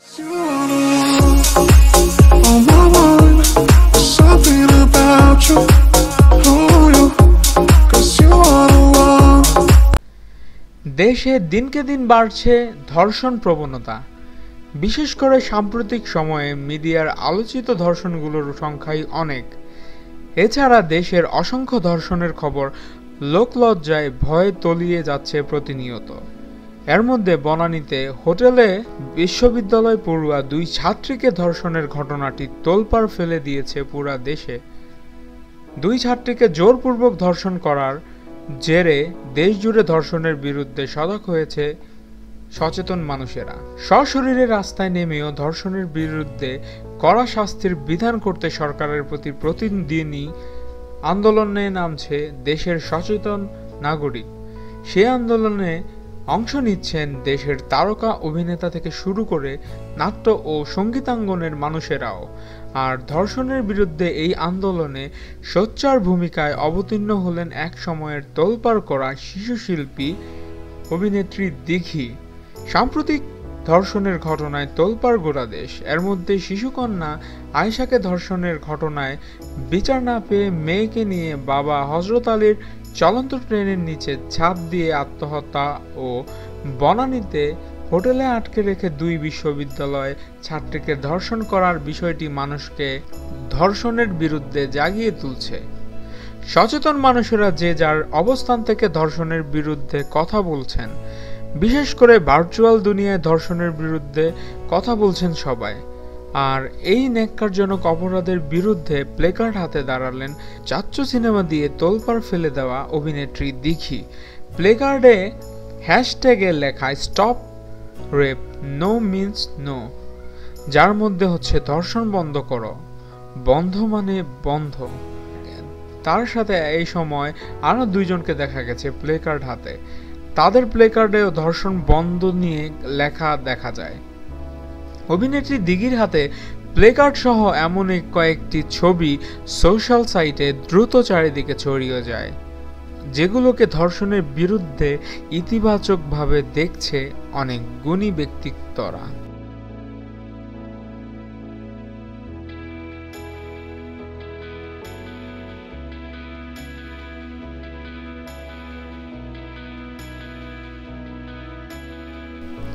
দেশে দিনকে দিন বাড়ছে ধর্ষণ প্রবণতা। বিশেষ করে সাম্প্রতিক সময়ে মিডিয়ার আলোচিত ধর্ষণগুলোর সংখ্যাই অনেক। এছাড়া দেশের অসংখ্য ধর্ষণের খবর লোকলজ্জায় ভয়ে তলিয়ে যাচ্ছে প্রতিনিয়ত। এর মধ্যে বনানীতে হোটেলে বিশ্ববিদ্যালয় পড়ুয়া দুই ছাত্রীকে ধর্ষণের ঘটনাটি তোলপাড় ফেলে দিয়েছে পুরা দেশে। দুই ছাত্রীকে জোরপূর্বক ধর্ষণ করার জেরে দেশজুড়ে ধর্ষণের বিরুদ্ধে সজাগ হয়েছে সচেতন মানুষেরা। সশরীরে রাস্তায় নেমেও ধর্ষণের বিরুদ্ধে কড়া শাস্তির বিধান করতে সরকারের প্রতি প্রতিদিনই আন্দোলনে নামছে দেশের সচেতন নাগরিক। সে আন্দোলনে অংশ নিচ্ছেন দেশের তারকা অভিনেতা থেকে শুরু করে নাট্য ও সঙ্গীতাঙ্গনের মানুষেরাও। আর ধর্ষণের বিরুদ্ধে এই আন্দোলনে সোচ্চার ভূমিকায় অবতীর্ণ হলেন এক সময়ের তোলপাড় করা শিশু শিল্পী অভিনেত্রী দিঘি। সাম্প্রতিক ধর্ষণের ঘটনায় তোলপাড় গোড়া দেশ। এর মধ্যে শিশুকন্যা আয়েশাকে ধর্ষণের ঘটনায় বিচার না পেয়ে মেয়েকে নিয়ে বাবা হজরত আলীর চলন্ত ট্রেনের নিচে ঝাঁপ দিয়ে আত্মহত্যা ও বনানীতে হোটেলে আটকে রেখে দুই বিশ্ববিদ্যালয় ছাত্রীকে ধর্ষণ করার বিষয়টি মানুষকে ধর্ষণের বিরুদ্ধে জাগিয়ে তুলছে। সচেতন মানুষেরা যে যার অবস্থান থেকে ধর্ষণের বিরুদ্ধে কথা বলছেন বিশেষ করে ভার্চুয়াল দুনিয়ায় ধর্ষণের বিরুদ্ধে কথা বলছেন সবাই। আর এই ন্যাক্কারজনক অপরাধের বিরুদ্ধে প্লেকার্ড হাতে দাঁড়ালেন চাচ্চু সিনেমা দিয়ে তোলপাড় ফেলে দেওয়া অভিনেত্রী দিঘি। প্লেকার্ডে হ্যাশট্যাগে লেখা stop rape, no means no, যার মধ্যে হচ্ছে ধর্ষণ বন্ধ করো, বন্ধ মানে বন্ধ। তার সাথে এই সময় আরও দুইজনকে দেখা গেছে প্লেকার্ড হাতে। তাদের প্লেকার্ডেও ধর্ষণ বন্ধ নিয়ে লেখা দেখা যায়। অভিনেত্রী দিঘির হাতে প্লেকার্ড সহ এমনই কয়েকটি ছবি সোশ্যাল সাইটে দ্রুত চারিদিকে ছড়িয়ে যায়, যেগুলোকে ধর্ষণের বিরুদ্ধে ইতিবাচকভাবে দেখছে অনেক গুণী ব্যক্তিত্বরা।